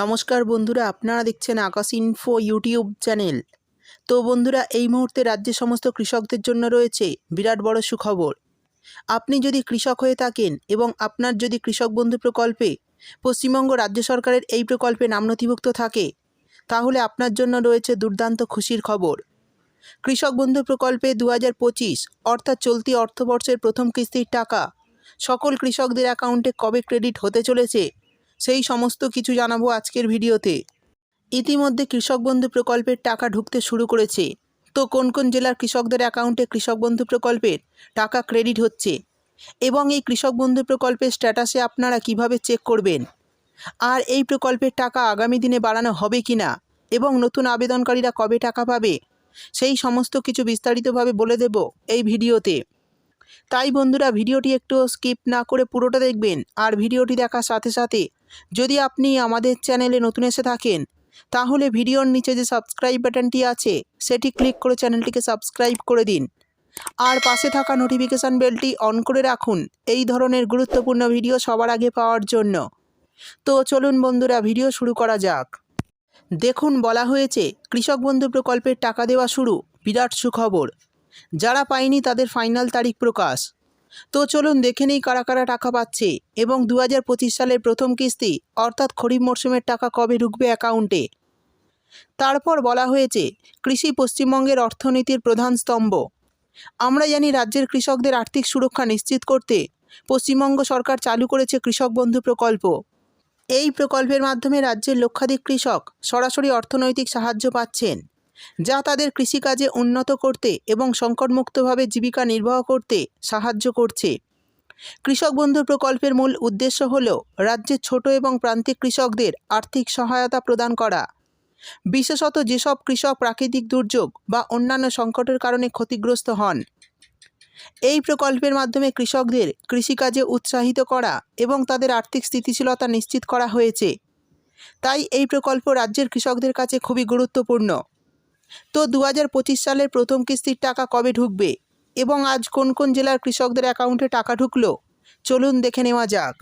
নমস্কার বন্ধুরা, আপনারা দেখছেন আকাশ ইনফো ইউটিউব চ্যানেল তো বন্ধুরা, এই মুহূর্তে রাজ্যের সমস্ত কৃষকদের জন্য রয়েছে বিরাট বড় সুখবর। আপনি যদি কৃষক হয়ে থাকেন এবং আপনার যদি কৃষক বন্ধু প্রকল্পে পশ্চিমবঙ্গ রাজ্য সরকারের এই প্রকল্পে নাম নথিভুক্ত থাকে, তাহলে আপনার জন্য রয়েছে দুর্দান্ত খুশির খবর। কৃষক বন্ধু প্রকল্পে দু হাজার পঁচিশ, অর্থাৎ চলতি অর্থবর্ষের প্রথম কিস্তির টাকা সকল কৃষকদের অ্যাকাউন্টে কবে ক্রেডিট হতে চলেছে সেই সমস্ত কিছু জানাব আজকের ভিডিওতে। ইতিমধ্যে কৃষক বন্ধু প্রকল্পের টাকা ঢুকতে শুরু করেছে। তো কোন কোন জেলার কৃষকদের অ্যাকাউন্টে কৃষক বন্ধু প্রকল্পের টাকা ক্রেডিট হচ্ছে? এবং এই কৃষক বন্ধু প্রকল্পের স্ট্যাটাসে আপনারা কীভাবে চেক করবেন? আর এই প্রকল্পের টাকা আগামী দিনে বাড়ানো হবে কি না এবং নতুন আবেদনকারীরা কবে টাকা পাবে? সেই সমস্ত কিছু বিস্তারিতভাবে বলে দেব এই ভিডিওতে। তাই বন্ধুরা, ভিডিওটি একটু স্কিপ না করে পুরোটা দেখবেন। আর ভিডিওটি দেখার সাথে সাথে যদি আপনি আমাদের চ্যানেলে নতুন এসে থাকেন, তাহলে ভিডিওর নিচে যে সাবস্ক্রাইব বাটনটি আছে, সেটি ক্লিক করে চ্যানেলটিকে সাবস্ক্রাইব করে দিন। আর পাশে থাকা নোটিফিকেশান বেলটি অন করে রাখুন, এই ধরনের গুরুত্বপূর্ণ ভিডিও সবার আগে পাওয়ার জন্য। তো চলুন বন্ধুরা ভিডিও শুরু করা যাক। দেখুন, বলা হয়েছে, কৃষক বন্ধু প্রকল্পের টাকা দেওয়া শুরু, বিরাট সুখবর। যারা পায়নি তাদের ফাইনাল তারিখ প্রকাশ। তো চলুন দেখে নেই কারা কারা টাকা পাচ্ছে। এবং দু হাজার পঁচিশ সালের প্রথম কিস্তি, অর্থাৎ খরিফ মরশুমের টাকা কবে ঢুকবে অ্যাকাউন্টে? তারপর বলা হয়েছে, কৃষি পশ্চিমবঙ্গের অর্থনীতির প্রধান স্তম্ভ। আমরা জানি রাজ্যের কৃষকদের আর্থিক সুরক্ষা নিশ্চিত করতে পশ্চিমবঙ্গ সরকার চালু করেছে কৃষক বন্ধু প্রকল্প। এই প্রকল্পের মাধ্যমে রাজ্যের লক্ষাধিক কৃষক সরাসরি অর্থনৈতিক সাহায্য পাচ্ছেন। যা তাদের কৃষিকাজে উন্নত করতে এবং সংকটমুক্তভাবে জীবিকা নির্বাহ করতে সাহায্য করছে। কৃষক বন্ধু প্রকল্পের মূল উদ্দেশ্য হল রাজ্যের ছোট এবং প্রান্তিক কৃষকদের আর্থিক সহায়তা প্রদান করা। বিশেষত যেসব কৃষক প্রাকৃতিক দুর্যোগ বা অন্যান্য সংকটের কারণে ক্ষতিগ্রস্ত হন। এই প্রকল্পের মাধ্যমে কৃষকদের কৃষিকাজে উৎসাহিত করা এবং তাদের আর্থিক স্থিতিশীলতা নিশ্চিত করা হয়েছে। তাই এই প্রকল্প রাজ্যের কৃষকদের কাছে খুবই গুরুত্বপূর্ণ। তো দু হাজার পঁচিশ সালের প্রথম কিস্তির টাকা কবে ঢুকবে? এবং আজ কোন কোন জেলার কৃষকদের অ্যাকাউন্টে টাকা ঢুকলো? চলুন দেখে নেওয়া যাক।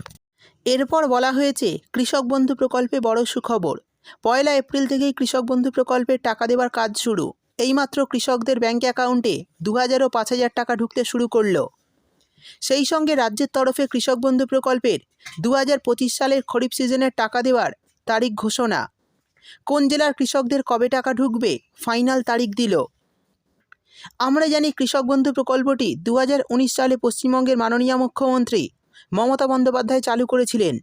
এরপর বলা হয়েছে, কৃষক বন্ধু প্রকল্পে বড় সুখবর। পয়লা এপ্রিল থেকেই কৃষক বন্ধু প্রকল্পের টাকা দেওয়ার কাজ শুরু। এইমাত্র কৃষকদের ব্যাঙ্ক অ্যাকাউন্টে দু হাজার ও পাঁচ হাজার টাকা ঢুকতে শুরু করল। সেই সঙ্গে রাজ্যের তরফে কৃষক বন্ধু প্রকল্পের দু হাজার পঁচিশ সালের খরিফ সিজনের টাকা দেওয়ার তারিখ ঘোষণা। কোন জেলার কৃষকদের কবে টাকা ঢুকবে? ফাইনাল তারিখ দিল। আমরা জানি কৃষক বন্ধু প্রকল্পটি দু হাজার উনিশ সালে পশ্চিমবঙ্গের মাননীয় মুখ্যমন্ত্রী মমতা বন্দ্যোপাধ্যায় চালু করেছিলেন।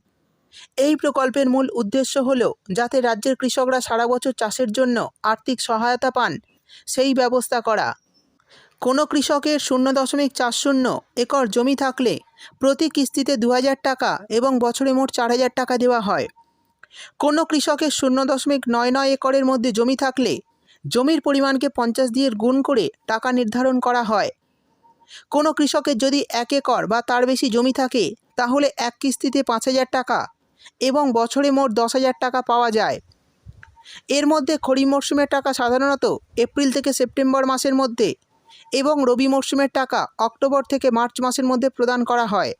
এই প্রকল্পের মূল উদ্দেশ্য হল যাতে রাজ্যের কৃষকরা সারা বছর চাষের জন্য আর্থিক সহায়তা পান, সেই ব্যবস্থা করা। কোনো কৃষকের শূন্য দশমিক চার শূন্য একর জমি থাকলে প্রতি কিস্তিতে দু হাজার টাকা এবং বছরে মোট চার হাজার টাকা দেওয়া হয়। কোনো কৃষকের শূন্য দশমিক নয় নয় একরের মধ্যে জমি থাকলে জমির পরিমাণকে পঞ্চাশ দিয়ে গুণ করে টাকা নির্ধারণ করা হয়। কোনো কৃষকের যদি এক একর বা তার বেশি জমি থাকে, তাহলে এক কিস্তিতে পাঁচ হাজার টাকা এবং বছরে মোট দশ হাজার টাকা পাওয়া যায়। এর মধ্যে খরিফ মরশুমের টাকা সাধারণত এপ্রিল থেকে সেপ্টেম্বর মাসের মধ্যে এবং রবি মরশুমের টাকা অক্টোবর থেকে মার্চ মাসের মধ্যে প্রদান করা হয়।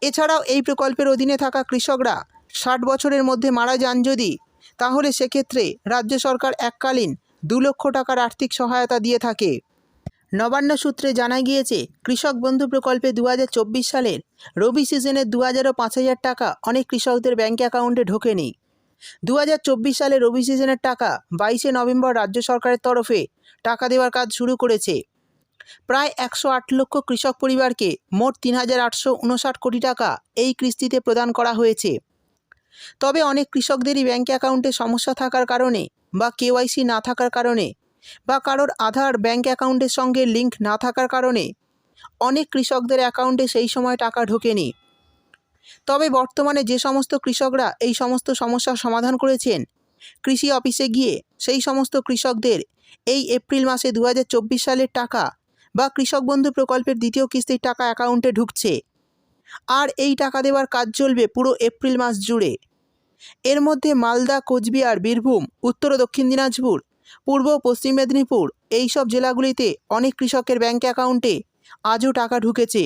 এছাড়াও এই প্রকল্পের অধীনে থাকা কৃষকরা ষাট বছরের মধ্যে মারা যান যদি, তাহলে সেক্ষেত্রে রাজ্য সরকার এককালীন দু লক্ষ টাকার আর্থিক সহায়তা দিয়ে থাকে। নবান্ন সূত্রে জানা গিয়েছে, কৃষক বন্ধু প্রকল্পে দু হাজার চব্বিশ সালের রবি সিজনের দু হাজারও পাঁচ হাজার টাকা অনেক কৃষকদের ব্যাঙ্ক অ্যাকাউন্টে ঢোকেনি। দু হাজার চব্বিশ সালে রবি সিজনের টাকা বাইশে নভেম্বর রাজ্য সরকারের তরফে টাকা দেওয়ার কাজ শুরু করেছে। প্রায় একশো আট লক্ষ কৃষক পরিবারকে মোট তিন হাজার আটশো উনষাট কোটি টাকা এই কিস্তিতে প্রদান করা হয়েছে। তবে অনেক কৃষকদেরই ব্যাঙ্ক অ্যাকাউন্টে সমস্যা থাকার কারণে বা কেওয়াইসি না থাকার কারণে বা কারোর আধার ব্যাঙ্ক অ্যাকাউন্টের সঙ্গে লিঙ্ক না থাকার কারণে অনেক কৃষকদের অ্যাকাউন্টে সেই সময় টাকা ঢোকেনি। তবে বর্তমানে যে সমস্ত কৃষকরা এই সমস্ত সমস্যার সমাধান করেছেন, কৃষি অফিসে গিয়ে সেই সমস্ত কৃষকদের এই এপ্রিল মাসে দু হাজার চব্বিশ সালের টাকা বা কৃষক বন্ধু প্রকল্পের দ্বিতীয় কিস্তির টাকা অ্যাকাউন্টে ঢুকছে। আর এই টাকা দেওয়ার কাজ চলবে পুরো এপ্রিল মাস জুড়ে। এর মধ্যে মালদা, কোচবিহার, বীরভূম, উত্তর ও দক্ষিণ দিনাজপুর, পূর্ব পশ্চিম মেদিনীপুর এই সব জেলাগুলিতে অনেক কৃষকের ব্যাঙ্ক অ্যাকাউন্টে আজও টাকা ঢুকেছে।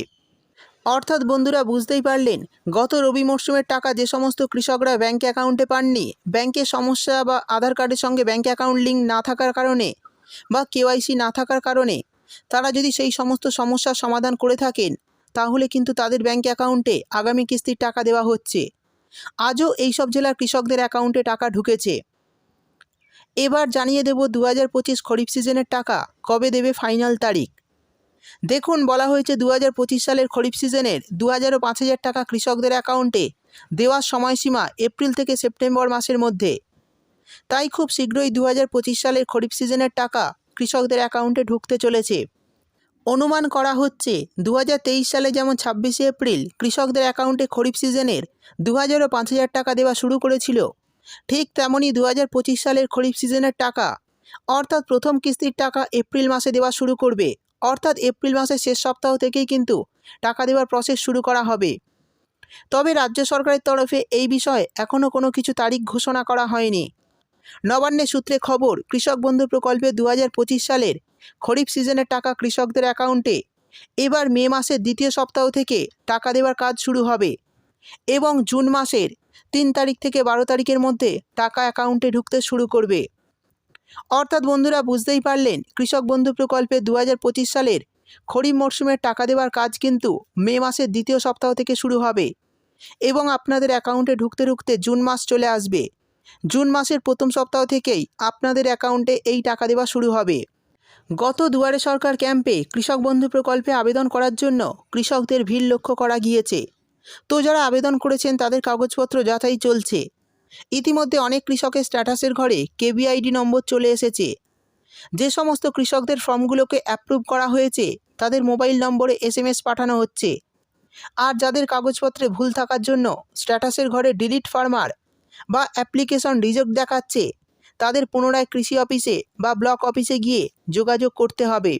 অর্থাৎ বন্ধুরা, বুঝতেই পারলেন, গত রবি মরশুমের টাকা যে সমস্ত কৃষকরা ব্যাঙ্ক অ্যাকাউন্টে পাননি ব্যাংকের সমস্যা বা আধার কার্ডের সঙ্গে ব্যাঙ্ক অ্যাকাউন্ট লিঙ্ক না থাকার কারণে বা কেওয়াইসি না থাকার কারণে তারা যদি সেই সমস্ত সমস্যার সমাধান করে থাকেন, তাহলে কিন্তু তাদের ব্যাঙ্ক অ্যাকাউন্টে আগামী কিস্তির টাকা দেওয়া হচ্ছে। আজও এইসব জেলার কৃষকদের অ্যাকাউন্টে টাকা ঢুকেছে। এবার জানিয়ে দেব দু হাজার পঁচিশ খরিফ সিজনের টাকা কবে দেবে ফাইনাল তারিখ। দেখুন, বলা হয়েছে দু হাজার পঁচিশ সালের খরিফ সিজনের দু হাজার ও পাঁচ হাজার টাকা কৃষকদের অ্যাকাউন্টে দেওয়ার সময়সীমা এপ্রিল থেকে সেপ্টেম্বর মাসের মধ্যে। তাই খুব শীঘ্রই দু হাজার পঁচিশ সালের খরিফ সিজনের টাকা কৃষকদের অ্যাকাউন্টে ঢুকতে চলেছে। অনুমান করা হচ্ছে দু হাজার তেইশ সালে যেমন ছাব্বিশে এপ্রিল কৃষকদের অ্যাকাউন্টে খরিফ সিজনের দু হাজার পাঁচ হাজার টাকা দেওয়া শুরু করেছিল। ঠিক তেমনই দু হাজার পঁচিশ সালের খরিফ সিজনের টাকা, অর্থাৎ প্রথম কিস্তির টাকা এপ্রিল মাসে দেওয়া শুরু করবে। অর্থাৎ এপ্রিল মাসের শেষ সপ্তাহ থেকেই কিন্তু টাকা দেওয়ার প্রসেস শুরু করা হবে। তবে রাজ্য সরকারের তরফে এই বিষয়ে এখনও কোনো কিছু তারিখ ঘোষণা করা হয়নি। নবান্নের সূত্রে খবর, কৃষক বন্ধু প্রকল্পে দু হাজার পঁচিশ সালের খরিফ সিজনের টাকা কৃষকদের অ্যাকাউন্টে। এবার মে মাসের দ্বিতীয় সপ্তাহ থেকে টাকা দেওয়ার কাজ শুরু হবে এবং জুন মাসের তিন তারিখ থেকে বারো তারিখের মধ্যে টাকা অ্যাকাউন্টে ঢুকতে শুরু করবে। অর্থাৎ বন্ধুরা, বুঝতেই পারলেন, কৃষক বন্ধু প্রকল্পে দু হাজার পঁচিশ সালের খরিফ মরশুমের টাকা দেওয়ার কাজ কিন্তু মে মাসের দ্বিতীয় সপ্তাহ থেকে শুরু হবে এবং আপনাদের অ্যাকাউন্টে ঢুকতে ঢুকতে জুন মাস চলে আসবে। জুন মাসের প্রথম সপ্তাহ থেকেই আপনাদের অ্যাকাউন্টে এই টাকা দেওয়া শুরু হবে। গত দুয়ারে সরকার ক্যাম্পে কৃষক বন্ধু প্রকল্পে আবেদন করার জন্য কৃষকদের ভিড় লক্ষ্য করা গিয়েছে। তো যারা আবেদন করেছেন, তাদের কাগজপত্র যাচাই চলছে। ইতিমধ্যে অনেক কৃষকের স্ট্যাটাসের ঘরে কেবিআইডি নম্বর চলে এসেছে। যে সমস্ত কৃষকদের ফর্মগুলোকে অ্যাপ্রুভ করা হয়েছে, তাদের মোবাইল নম্বরে এসএমএস পাঠানো হচ্ছে। আর যাদের কাগজপত্রে ভুল থাকার জন্য স্ট্যাটাসের ঘরে ডিলিট ফার্মার বা অ্যাপ্লিকেশন রিজেক্ট দেখাচ্ছে তাদের পুনরায় কৃষি অফিসে বা ব্লক অফিসে গিয়ে যোগাযোগ করতে হবে।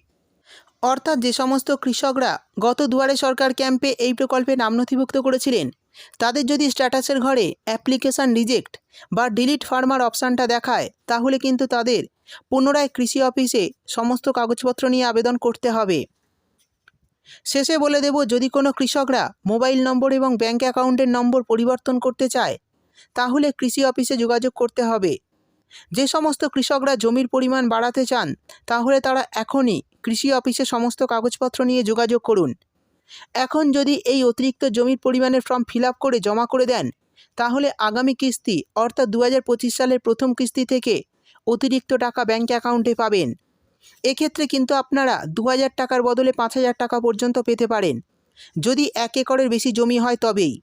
অর্থাৎ যে সমস্ত কৃষকরা গত দুয়ারে সরকার ক্যাম্পে এই প্রকল্পে নাম নথিভুক্ত করেছিলেন, তাদের যদি স্ট্যাটাসের ঘরে অ্যাপ্লিকেশান রিজেক্ট বা ডিলিট ফার্মার অপশানটা দেখায়, তাহলে কিন্তু তাদের পুনরায় কৃষি অফিসে সমস্ত কাগজপত্র নিয়ে আবেদন করতে হবে। শেষে বলে দেব, যদি কোনো কৃষকরা মোবাইল নম্বর এবং ব্যাঙ্ক অ্যাকাউন্টের নম্বর পরিবর্তন করতে চায়, তাহলে কৃষি অফিসে যোগাযোগ করতে হবে। যে সমস্ত কৃষকরা জমির পরিমাণ বাড়াতে চান, তাহলে তারা এখনই কৃষি অফিসে সমস্ত কাগজপত্র নিয়ে যোগাযোগ করুন। এখন যদি এই অতিরিক্ত জমির পরিমাণের ফর্ম ফিল করে জমা করে দেন, তাহলে আগামী কিস্তি, অর্থাৎ দু হাজার পঁচিশ সালের প্রথম কিস্তি থেকে অতিরিক্ত টাকা ব্যাঙ্ক অ্যাকাউন্টে পাবেন। এক্ষেত্রে কিন্তু আপনারা দু হাজার টাকার বদলে পাঁচ হাজার টাকা পর্যন্ত পেতে পারেন। যদি এক একরের বেশি জমি হয় তবেই।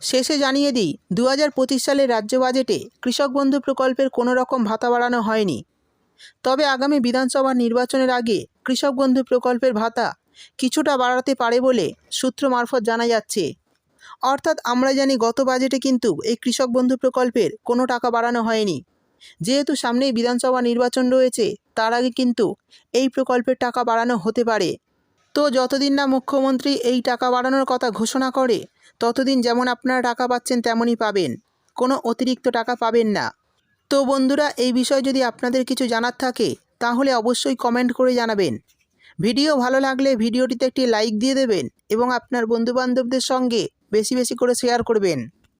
শেষে জানিয়ে দিই দু হাজার পঁচিশ সালের রাজ্য বাজেটে কৃষক বন্ধু প্রকল্পের কোনো রকম ভাতা বাড়ানো হয়নি। তবে আগামী বিধানসভা নির্বাচনের আগে কৃষক বন্ধু প্রকল্পের ভাতা কিছুটা বাড়াতে পারে বলে সূত্র মারফত জানা যাচ্ছে। অর্থাৎ আমরা জানি গত বাজেটে কিন্তু এই কৃষক বন্ধু প্রকল্পের কোনো টাকা বাড়ানো হয়নি। যেহেতু সামনেই বিধানসভা নির্বাচন রয়েছে, তার আগে কিন্তু এই প্রকল্পের টাকা বাড়ানো হতে পারে। তো যতদিন না মুখ্যমন্ত্রী এই টাকা বাড়ানোর কথা ঘোষণা করে ততদিন যেমন আপনারা টাকা পাচ্ছেন, তেমনই পাবেন। কোনো অতিরিক্ত টাকা পাবেন না। তো বন্ধুরা, এই বিষয়ে যদি আপনাদের কিছু জানার থাকে, তাহলে অবশ্যই কমেন্ট করে জানাবেন। ভিডিও ভালো লাগলে ভিডিওটিতে একটি লাইক দিয়ে দেবেন এবং আপনার বন্ধুবান্ধবদের সঙ্গে বেশি বেশি করে শেয়ার করবেন।